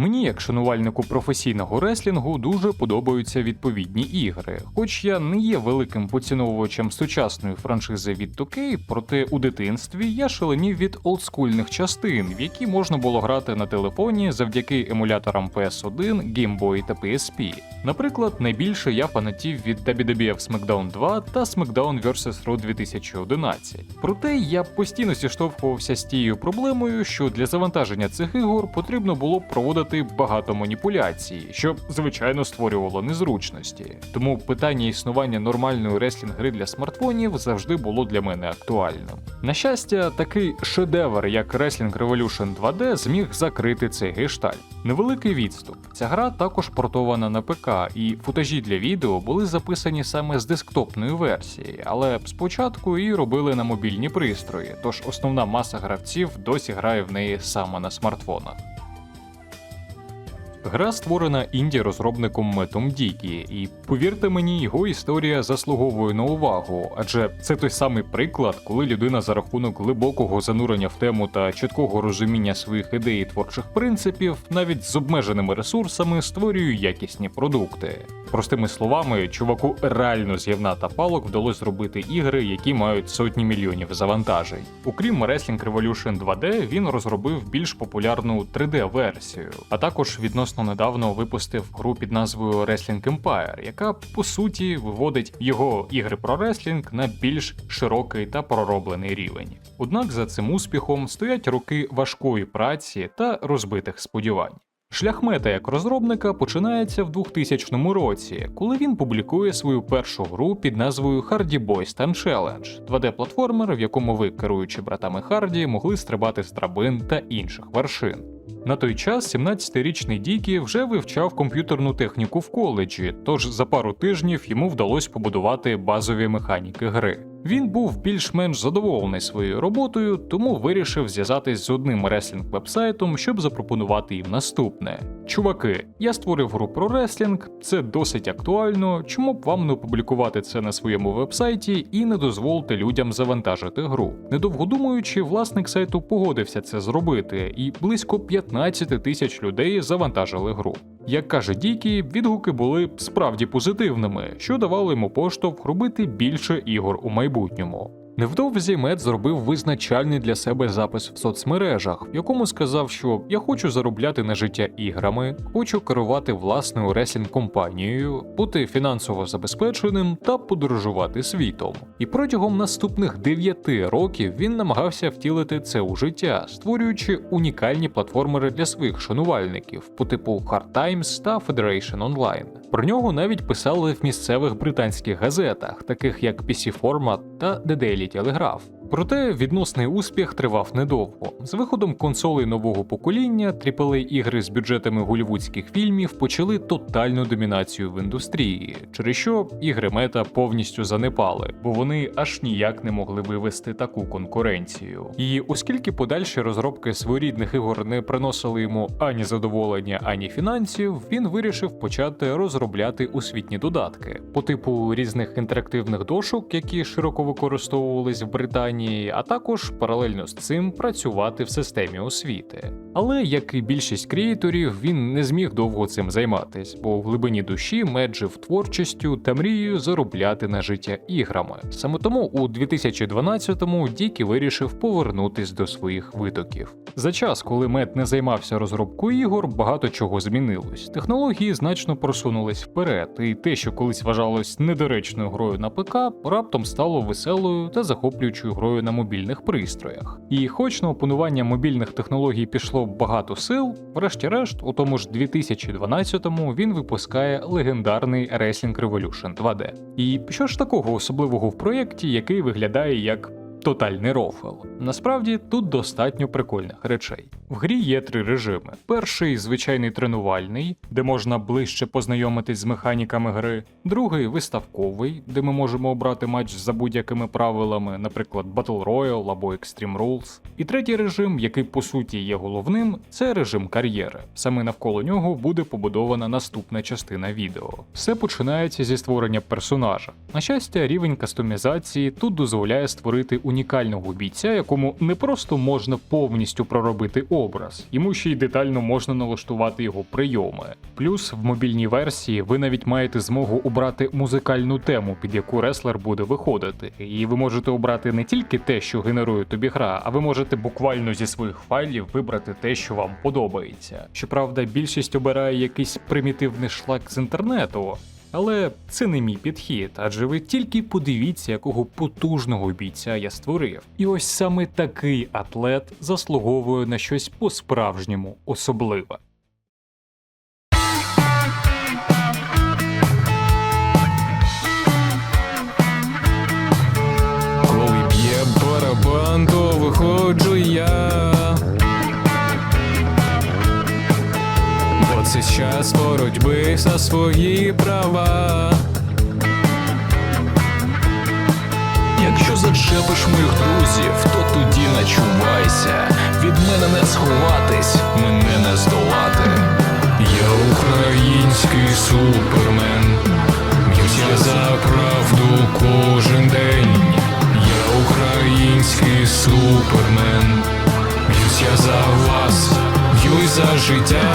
Мені, як шанувальнику професійного реслінгу, дуже подобаються відповідні ігри. Хоч я не є великим поціновувачем сучасної франшизи від 2K, проте у дитинстві я шаленів від олдскульних частин, в які можна було грати на телефоні завдяки емуляторам PS1, Game Boy та PSP. Наприклад, найбільше я фанатів від WWF SmackDown 2 та SmackDown vs. Raw 2011. Проте я постійно зіштовхувався з тією проблемою, що для завантаження цих ігор потрібно було проводити багато маніпуляцій, що звичайно створювало незручності. Тому питання існування нормальної реслінг гри для смартфонів завжди було для мене актуальним. На щастя, такий шедевр, як Wrestling Revolution 2D, зміг закрити цей гештальт. Невеликий відступ. Ця гра також портована на ПК, і футажі для відео були записані саме з десктопної версії, але спочатку її робили на мобільні пристрої, тож основна маса гравців досі грає в неї саме на смартфонах. Гра створена інді-розробником Метом Дікі, і повірте мені, його історія заслуговує на увагу, адже це той самий приклад, коли людина за рахунок глибокого занурення в тему та чіткого розуміння своїх ідей і творчих принципів, навіть з обмеженими ресурсами створює якісні продукти. Простими словами, чуваку реально з гівна та палок вдалося зробити ігри, які мають сотні мільйонів завантажень. Окрім Wrestling Revolution 2D, він розробив більш популярну 3D-версію, а також відносно недавно випустив гру під назвою Wrestling Empire, яка по суті виводить його ігри про реслінг на більш широкий та пророблений рівень. Однак за цим успіхом стоять роки важкої праці та розбитих сподівань. Шлях мета як розробника починається в 2000 році, коли він публікує свою першу гру під назвою Hardy Boy Stand Challenge, 2D-платформер, в якому ви, керуючи братами Харді, могли стрибати з драбин та інших вершин. На той час 17-річний Дікі вже вивчав комп'ютерну техніку в коледжі, тож за пару тижнів йому вдалося побудувати базові механіки гри. Він був більш-менш задоволений своєю роботою, тому вирішив зв'язатись з одним реслінг вебсайтом, щоб запропонувати їм наступне. Чуваки, я створив гру про реслінг, це досить актуально. Чому б вам не опублікувати це на своєму вебсайті і не дозволити людям завантажити гру? Недовго думаючи, власник сайту погодився це зробити, і близько 15 тисяч людей завантажили гру. Як каже Дікі, відгуки були справді позитивними, що давало йому поштовх робити більше ігор у майбутньому майбутньому. Невдовзі Мед зробив визначальний для себе запис в соцмережах, в якому сказав, що я хочу заробляти на життя іграми, хочу керувати власною ресінг компанією, бути фінансово забезпеченим та подорожувати світом. І протягом наступних 9 років він намагався втілити це у життя, створюючи унікальні платформери для своїх шанувальників по типу Hard Times та Federation Online. Про нього навіть писали в місцевих британських газетах, таких як PC Format та The Daily Telegraph. Проте відносний успіх тривав недовго. З виходом консолей нового покоління aaa ігри з бюджетами голівудських фільмів почали тотальну домінацію в індустрії, через що ігри мета повністю занепали, бо вони аж ніяк не могли вивести таку конкуренцію. І оскільки подальші розробки своєрідних ігор не приносили йому ані задоволення, ані фінансів, він вирішив почати розробляти освітні додатки по типу різних інтерактивних дошок, які широко використовувались в Британії а також паралельно з цим працювати в системі освіти. Але як і більшість креаторів, він не зміг довго цим займатись, бо в глибині душі меджив творчістю та мрією заробляти на життя іграми. Саме тому у 2012-му Дікі вирішив повернутись до своїх витоків. За час, коли Мед не займався розробкою ігор, багато чого змінилось. Технології значно просунулись вперед, і те, що колись вважалось недоречною грою на ПК, раптом стало веселою та захоплюючою грою на мобільних пристроях. І хоч на опанування мобільних технологій пішло багато сил, врешті-решт, у тому ж 2012-му він випускає легендарний Wrestling Revolution 2D. І що ж такого особливого в проєкті, який виглядає як Тотальний рофл. Насправді тут достатньо прикольних речей. В грі є три режими: перший звичайний тренувальний, де можна ближче познайомитись з механіками гри, другий виставковий, де ми можемо обрати матч за будь-якими правилами, наприклад, Battle Royale або Extreme Rules. І третій режим, який по суті є головним, це режим кар'єри. Саме навколо нього буде побудована наступна частина відео. Все починається зі створення персонажа. На щастя, рівень кастомізації тут дозволяє створити унікального бійця, якому не просто можна повністю проробити образ, йому ще й детально можна налаштувати його прийоми. Плюс в мобільній версії ви навіть маєте змогу обрати музикальну тему, під яку реслер буде виходити. І ви можете обрати не тільки те, що генерує тобі гра, а ви можете буквально зі своїх файлів вибрати те, що вам подобається. Щоправда, більшість обирає якийсь примітивний шлак з інтернету. Але це не мій підхід, адже ви тільки подивіться, якого потужного бійця я створив. І ось саме такий атлет заслуговує на щось по-справжньому особливе. Коли б'є барабан, то виходжу я. Час боротьби за свої права. Якщо зачепиш моїх друзів, то тоді начувайся. Від мене не сховатись, мене не здолати. Я український супермен. Б'юся за правду кожен день. Я український супермен. Б'юся за вас, б'юсь за життя.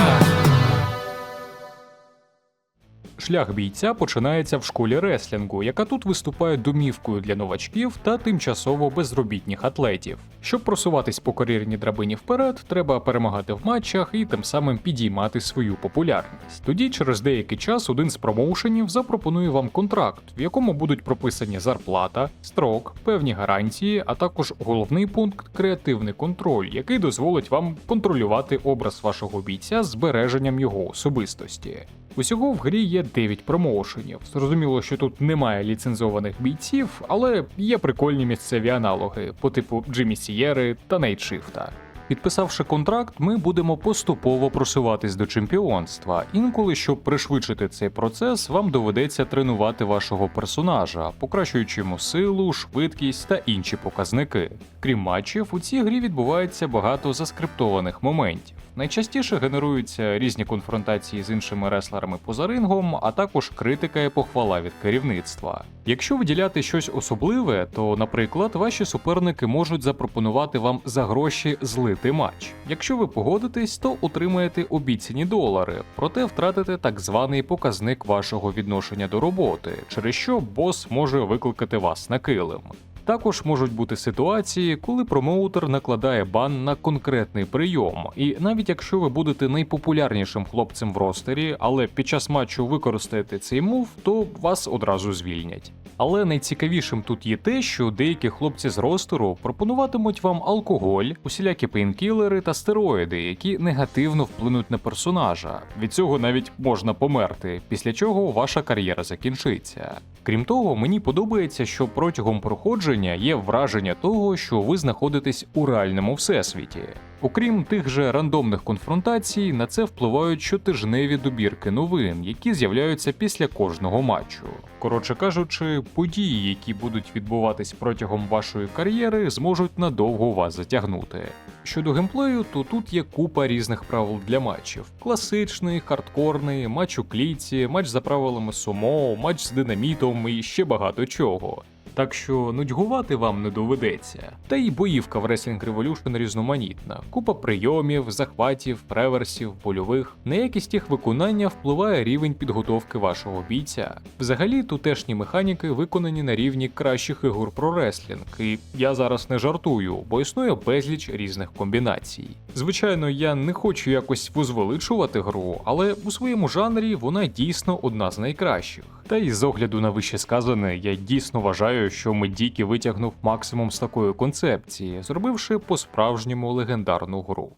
Шлях бійця починається в школі реслінгу, яка тут виступає домівкою для новачків та тимчасово безробітних атлетів. Щоб просуватись по кар'єрній драбині вперед, треба перемагати в матчах і тим самим підіймати свою популярність. Тоді через деякий час один з промоушенів запропонує вам контракт, в якому будуть прописані зарплата, строк, певні гарантії, а також головний пункт креативний контроль, який дозволить вам контролювати образ вашого бійця збереженням його особистості. Усього в грі є 9 промоушенів. Зрозуміло, що тут немає ліцензованих бійців, але є прикольні місцеві аналоги по типу Джиммі Сієри та Нейтшифта. Підписавши контракт, ми будемо поступово просуватись до чемпіонства. Інколи, щоб пришвидшити цей процес, вам доведеться тренувати вашого персонажа, покращуючи йому силу, швидкість та інші показники. Крім матчів, у цій грі відбувається багато заскриптованих моментів. Найчастіше генеруються різні конфронтації з іншими реслерами поза рингом, а також критика і похвала від керівництва. Якщо виділяти щось особливе, то, наприклад, ваші суперники можуть запропонувати вам за гроші злити матч. Якщо ви погодитесь, то отримаєте обіцяні долари, проте втратите так званий показник вашого відношення до роботи, через що бос може викликати вас на килим. Також можуть бути ситуації, коли промоутер накладає бан на конкретний прийом, і навіть якщо ви будете найпопулярнішим хлопцем в ростері, але під час матчу використаєте цей мув, то вас одразу звільнять. Але найцікавішим тут є те, що деякі хлопці з ростеру пропонуватимуть вам алкоголь, усілякі пейнкілери та стероїди, які негативно вплинуть на персонажа. Від цього навіть можна померти, після чого ваша кар'єра закінчиться. Крім того, мені подобається, що протягом проходження є враження того, що ви знаходитесь у реальному всесвіті. Окрім тих же рандомних конфронтацій, на це впливають щотижневі добірки новин, які з'являються після кожного матчу. Коротше кажучи, події, які будуть відбуватись протягом вашої кар'єри, зможуть надовго вас затягнути. Щодо геймплею, то тут є купа різних правил для матчів: класичний, хардкорний, матч у кліці, матч за правилами сумо, матч з динамітом і ще багато чого. Так що нудьгувати вам не доведеться. Та й боївка в Wrestling Revolution різноманітна. Купа прийомів, захватів, преверсів, польових. На якість їх виконання впливає рівень підготовки вашого бійця. Взагалі, тутешні механіки виконані на рівні кращих ігор про реслінг, і я зараз не жартую, бо існує безліч різних комбінацій. Звичайно, я не хочу якось возвеличувати гру, але у своєму жанрі вона дійсно одна з найкращих. Та й з огляду на вище сказане, я дійсно вважаю, що Медікі витягнув максимум з такої концепції, зробивши по-справжньому легендарну гру.